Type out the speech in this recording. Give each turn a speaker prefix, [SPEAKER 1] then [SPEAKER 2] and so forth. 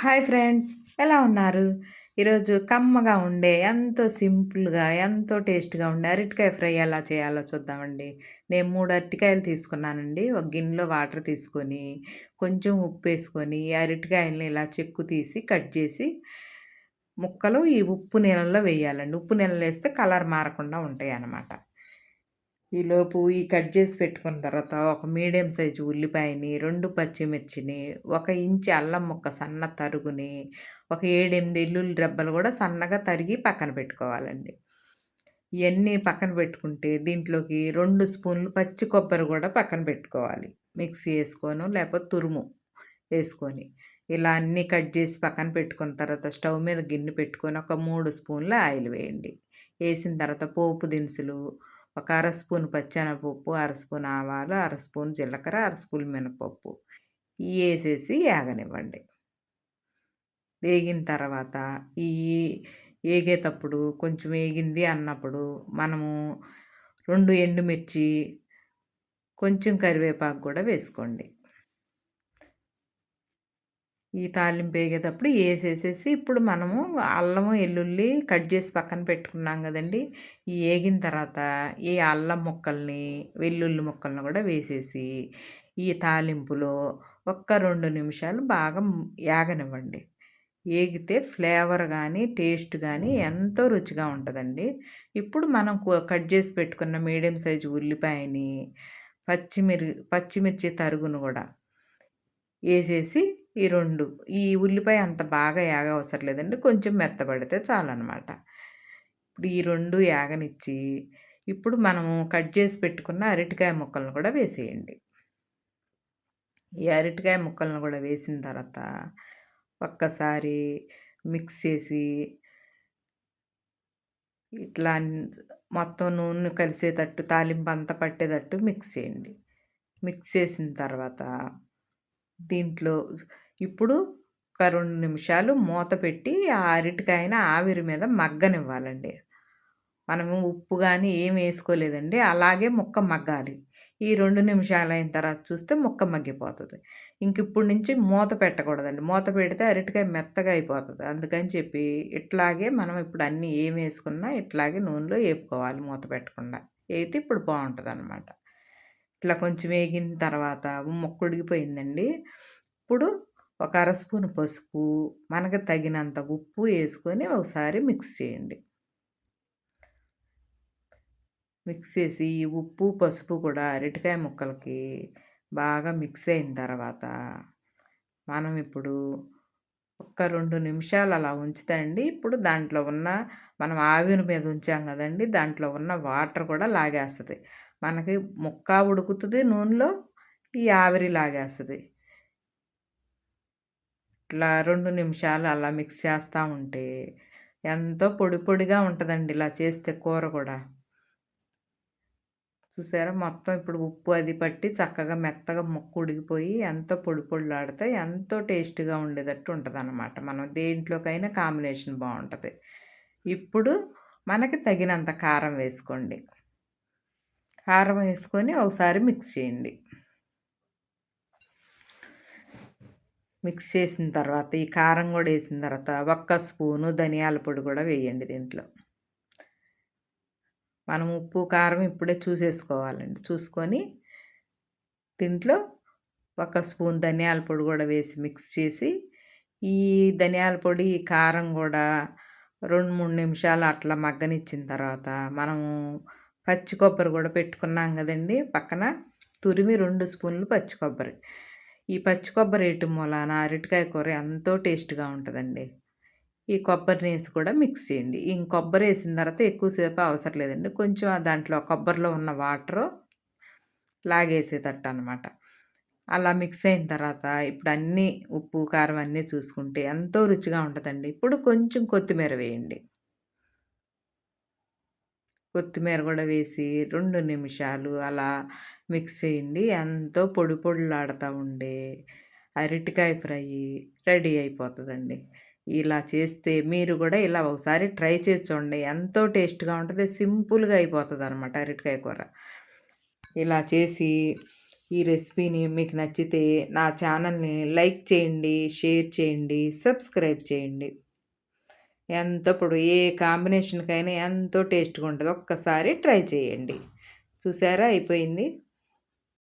[SPEAKER 1] Hi friends ఎలా ఉన్నారు? ఈరోజు కమ్మగా ఉండే ఎంతో సింపుల్గా ఎంతో టేస్ట్గా ఉండే అరటికాయ ఫ్రై ఎలా చేయాలో చూద్దామండి. నేను మూడు అరటికాయలు తీసుకున్నానండి. ఒక గిన్నెలో వాటర్ తీసుకొని కొంచెం ఉప్పు వేసుకొని ఈ అరటికాయలని ఇలా చెక్కు తీసి కట్ చేసి ముక్కలు ఈ ఉప్పు నీళ్ళల్లో వేయాలండి. ఉప్పు నీళ్ళలో వేస్తే కలర్ మారకుండా ఉంటాయి అన్నమాట ఈలోపు ఈ కట్ చేసి పెట్టుకున్న తర్వాత ఒక మీడియం సైజు ఉల్లిపాయని రెండు పచ్చిమిర్చిని ఒక ఇంచి అల్లం ముక్క సన్న తరుగుని ఒక ఏడెనిమిది ఎల్లుల్లి రెబ్బలు కూడా సన్నగా తరిగి పక్కన పెట్టుకోవాలండి. ఇవన్నీ పక్కన పెట్టుకుంటే దీంట్లోకి రెండు స్పూన్లు పచ్చి కొబ్బరి కూడా పక్కన పెట్టుకోవాలి. మిక్సీ వేసుకోను లేకపోతే తురుము వేసుకొని ఇలా అన్నీ కట్ చేసి పక్కన పెట్టుకున్న తర్వాత స్టవ్ మీద గిన్నె పెట్టుకొని ఒక మూడు స్పూన్ల ఆయిల్ వేయండి. వేసిన తర్వాత పోపు దినుసులు ఒక అర స్పూన్ పచ్చెనపప్పు అర స్పూన్ ఆవాలు అర స్పూన్ జీలకర్ర అర స్పూన్ మినపప్పు. వేసేసి వేగనివ్వండి వేగిన తర్వాత ఈ వేగేటప్పుడు కొంచెం వేగింది అన్నప్పుడు మనము రెండు ఎండుమిర్చి కొంచెం కరివేపాకు కూడా వేసుకోండి. ఈ తాలింపు వేగేటప్పుడు వేసేసేసి ఇప్పుడు మనము అల్లము వెల్లుల్లి కట్ చేసి పక్కన పెట్టుకున్నాం కదండి. ఈ వేగిన తర్వాత ఈ అల్లం ముక్కల్ని వెల్లుల్లి ముక్కల్ని కూడా వేసేసి ఈ తాలింపులో ఒక్క రెండు నిమిషాలు బాగా ఏగనివ్వండి ఏగితే ఫ్లేవర్ కానీ టేస్ట్ కానీ ఎంతో రుచిగా ఉంటుందండి. ఇప్పుడు మనం కట్ చేసి పెట్టుకున్న మీడియం సైజు ఉల్లిపాయని పచ్చిమిరి పచ్చిమిర్చి తరుగును కూడా వేసేసి ఈ రెండు ఈ ఉల్లిపాయ అంత బాగా యాగ అవసరం లేదండి. కొంచెం మెత్తబడితే చాలన్నమాట ఇప్పుడు ఈ రెండు యాగనిచ్చి ఇప్పుడు మనము కట్ చేసి పెట్టుకున్న అరటికాయ ముక్కలను కూడా వేసేయండి. ఈ అరటికాయ ముక్కలను కూడా వేసిన తర్వాత ఒక్కసారి మిక్స్ చేసి ఇట్లా మొత్తం నూనె కలిసేటట్టు తాలింపు అంతా పట్టేటట్టు మిక్స్ చేయండి. మిక్స్ చేసిన తర్వాత దీంట్లో ఇప్పుడు ఒక రెండు నిమిషాలు మూత పెట్టి ఆ అరటికాయన ఆవిరి మీద మగ్గనివ్వాలండి. మనము ఉప్పు కానీ ఏం వేసుకోలేదండి. అలాగే ముక్క మగ్గాలి. ఈ రెండు నిమిషాలు అయిన తర్వాత చూస్తే ముక్క మగ్గిపోతుంది. ఇంక ఇప్పుడు నుంచి మూత పెట్టకూడదండి. మూత పెడితే అరటికాయ మెత్తగా అయిపోతుంది. అందుకని చెప్పి ఇట్లాగే మనం ఇప్పుడు అన్నీ ఏం వేసుకున్నా ఇట్లాగే నూనెలో వేపుకోవాలి మూత పెట్టకుండా. అయితే ఇప్పుడు బాగుంటుంది అనమాట ఇట్లా కొంచెం వేగిన తర్వాత ముక్కుడిగిపోయిందండి ఇప్పుడు ఒక అర స్పూన్ పసుపు మనకు తగినంత ఉప్పు వేసుకొని ఒకసారి మిక్స్ చేయండి. మిక్స్ చేసి ఈ ఉప్పు పసుపు కూడా అరటికాయ ముక్కలకి బాగా మిక్స్ అయిన తర్వాత మనం ఇప్పుడు ఒక్క రెండు నిమిషాలు అలా ఉంచుతండి ఇప్పుడు దాంట్లో ఉన్న మనం ఆవిరి మీద ఉంచాం కదండి దాంట్లో ఉన్న వాటర్ కూడా లాగేస్తుంది. మనకి ముక్క ఉడుకుతుంది నూనెలో ఈ ఆవిరి లాగేస్తుంది. ఇట్లా రెండు నిమిషాలు అలా మిక్స్ చేస్తూ ఉంటే ఎంతో పొడి పొడిగా ఉంటుందండి ఇలా చేస్తే కూర కూడా. చూసారా? మొత్తం ఇప్పుడు ఉప్పు అది పట్టి చక్కగా మెత్తగా ముక్క ఉడికిపోయి ఎంతో పొడి పొడిలాడితే ఎంతో టేస్ట్గా ఉండేటట్టు ఉంటుంది అనమాట మనం దేంట్లోకైనా కాంబినేషన్ బాగుంటుంది. ఇప్పుడు మనకి తగినంత కారం వేసుకోండి. కారం వేసుకొని ఒకసారి మిక్స్ చేయండి. మిక్స్ చేసిన తర్వాత ఈ కారం కూడా వేసిన తర్వాత ఒక్క స్పూను ధనియాల పొడి కూడా వేయండి దీంట్లో. మనం ఉప్పు కారం ఇప్పుడే చూసేసుకోవాలండి. చూసుకొని దీంట్లో ఒక స్పూన్ ధనియాల పొడి కూడా వేసి మిక్స్ చేసి ఈ ధనియాల పొడి కారం కూడా రెండు మూడు నిమిషాలు అట్లా మగ్గనిచ్చిన తర్వాత మనము పచ్చి కొబ్బరి కూడా పెట్టుకున్నాం కదండి. పక్కన తురిమి రెండు స్పూన్లు పచ్చి కొబ్బరి. ఈ పచ్చి కొబ్బరి వేయటం మూలాన అరటికాయ కూర ఎంతో టేస్ట్గా ఉంటుందండి. ఈ కొబ్బరి వేసి కూడా మిక్స్ చేయండి. ఈ కొబ్బరి వేసిన తర్వాత ఎక్కువసేపు అవసరం లేదండి. కొంచెం దాంట్లో కొబ్బరిలో ఉన్న వాటరు లాగేసేటట్టు అనమాట అలా మిక్స్ అయిన తర్వాత ఇప్పుడు అన్నీ ఉప్పు కారం అన్నీ చూసుకుంటే ఎంతో రుచిగా ఉంటుందండి. ఇప్పుడు కొంచెం కొత్తిమీర వేయండి. కొత్తిమీర కూడా వేసి రెండు నిమిషాలు అలా మిక్స్ చేయండి. ఎంతో పొడి పొడిలాడుతూ ఉండే అరటికాయ ఫ్రై రెడీ అయిపోతుందండి. ఇలా చేస్తే మీరు కూడా ఇలా ఒకసారి ట్రై చేసి చూడండి. ఎంతో టేస్ట్గా ఉంటుంది. సింపుల్గా అయిపోతుంది అనమాట అరటికాయ కూర. ఇలా చేసి ఈ రెసిపీని మీకు నచ్చితే నా ఛానల్ని లైక్ చేయండి షేర్ చేయండి సబ్స్క్రైబ్ చేయండి. ఎంతో ఇప్పుడు ఏ కాంబినేషన్కైనా ఎంతో టేస్ట్గా ఉంటుంది. ఒక్కసారి ట్రై చేయండి. చూసారా? అయిపోయింది.